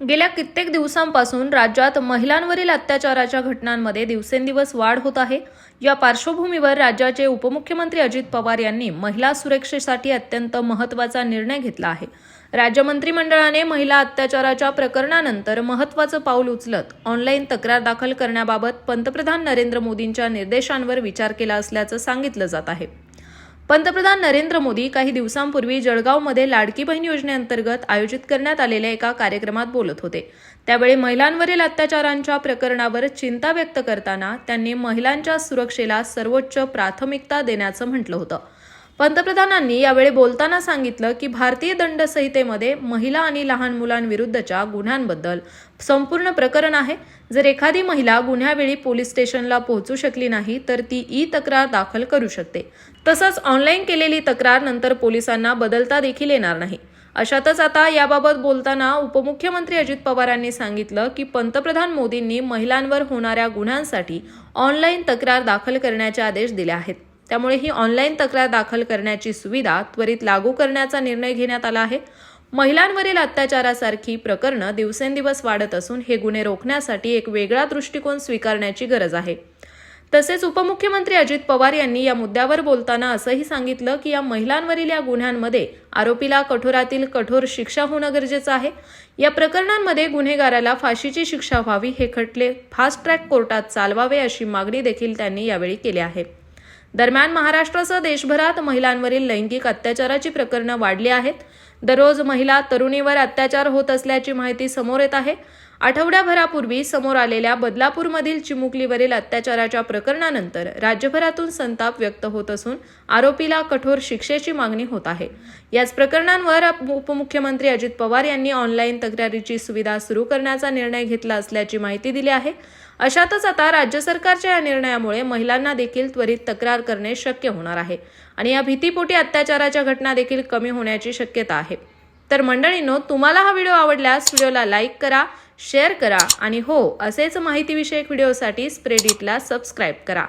गेल्या कित्येक दिवसांपासून राज्यात महिलांवरील अत्याचाराच्या घटनांमध्ये दिवसेंदिवस वाढ होत आहे. या पार्श्वभूमीवर राज्याचे उपमुख्यमंत्री अजित पवार यांनी महिला सुरक्षेसाठी अत्यंत महत्त्वाचा निर्णय घेतला आहे. राज्य मंत्रिमंडळाने महिला अत्याचाराच्या प्रकरणानंतर महत्त्वाचं पाऊल उचलत ऑनलाईन तक्रार दाखल करण्याबाबत पंतप्रधान नरेंद्र मोदींच्या निर्देशांवर विचार केला असल्याचं सांगितलं जात आहे. पंतप्रधान नरेंद्र मोदी काही दिवसांपूर्वी जळगावमध्ये लाडकी बहीण योजनेअंतर्गत आयोजित करण्यात आलेल्या एका कार्यक्रमात बोलत होते. त्यावेळी महिलांवरील अत्याचारांच्या प्रकरणावर चिंता व्यक्त करताना त्यांनी महिलांच्या सुरक्षेला सर्वोच्च प्राथमिकता देण्याचं म्हटलं होतं. पंतप्रधानांनी यावेळी बोलताना सांगितलं की भारतीय दंड संहितेमध्ये महिला आणि लहान मुलांविरुद्धच्या गुन्ह्यांबद्दल संपूर्ण प्रकरण आहे. जर एखादी महिला गुन्ह्यावेळी पोलीस स्टेशनला पोहोचू शकली नाही तर ती ई तक्रार दाखल करू शकते. तसंच ऑनलाईन केलेली तक्रार नंतर पोलिसांना बदलता देखील येणार नाही. अशातच आता याबाबत बोलताना उपमुख्यमंत्री अजित पवारांनी सांगितलं की पंतप्रधान मोदींनी महिलांवर होणाऱ्या गुन्ह्यांसाठी ऑनलाईन तक्रार दाखल करण्याचे आदेश दिले आहेत. त्यामुळे ही ऑनलाईन तक्रार दाखल करण्याची सुविधा त्वरित लागू करण्याचा निर्णय घेण्यात आला आहे. महिलांवरील अत्याचारासारखी प्रकरणं दिवसेंदिवस वाढत असून हे गुन्हे रोखण्यासाठी एक वेगळा दृष्टिकोन स्वीकारण्याची गरज आहे. तसेच उपमुख्यमंत्री अजित पवार यांनी या मुद्द्यावर बोलताना असंही सांगितलं की या महिलांवरील या गुन्ह्यांमध्ये आरोपीला कठोरातील कठोर शिक्षा होणं गरजेचं आहे. या प्रकरणांमध्ये गुन्हेगाराला फाशीची शिक्षा व्हावी हे खटले फास्ट ट्रॅक कोर्टात चालवावे अशी मागणी देखील त्यांनी यावेळी केली आहे. दरम्यान महाराष्ट्रासह देशभरात महिलांवरील लैंगिक अत्याचाराची प्रकरणं वाढली आहेत. दररोज महिला तरुणीवर अत्याचार होत असल्याची माहिती समोर येत आहे. आठवड्याभरापूर्वी समोर आलेल्या बदलापूरमधील चिमुकलीवरील अत्याचाराच्या प्रकरणानंतर राज्यभरातून संताप व्यक्त होत असून आरोपीला कठोर शिक्षेची मागणी होत आहे. याच प्रकरणांवर उपमुख्यमंत्री अजित पवार यांनी ऑनलाईन तक्रारीची सुविधा सुरू करण्याचा निर्णय घेतला असल्याची माहिती दिली आहे. अशातच आता राज्य सरकारच्या या निर्णयामुळे महिलांना देखील त्वरित तक्रार करणे शक्य होणार आहे आणि या भीतीपोटी अत्याचाराच्या घटना देखील कमी होण्याची शक्यता आहे. तर मंडळींनो तुम्हाला हा व्हिडिओ आवडल्यास व्हिडिओला लाईक करा शेअर करा आणि हो असेच माहितीविषयक व्हिडिओसाठी स्प्रेडिटला सबस्क्राईब करा.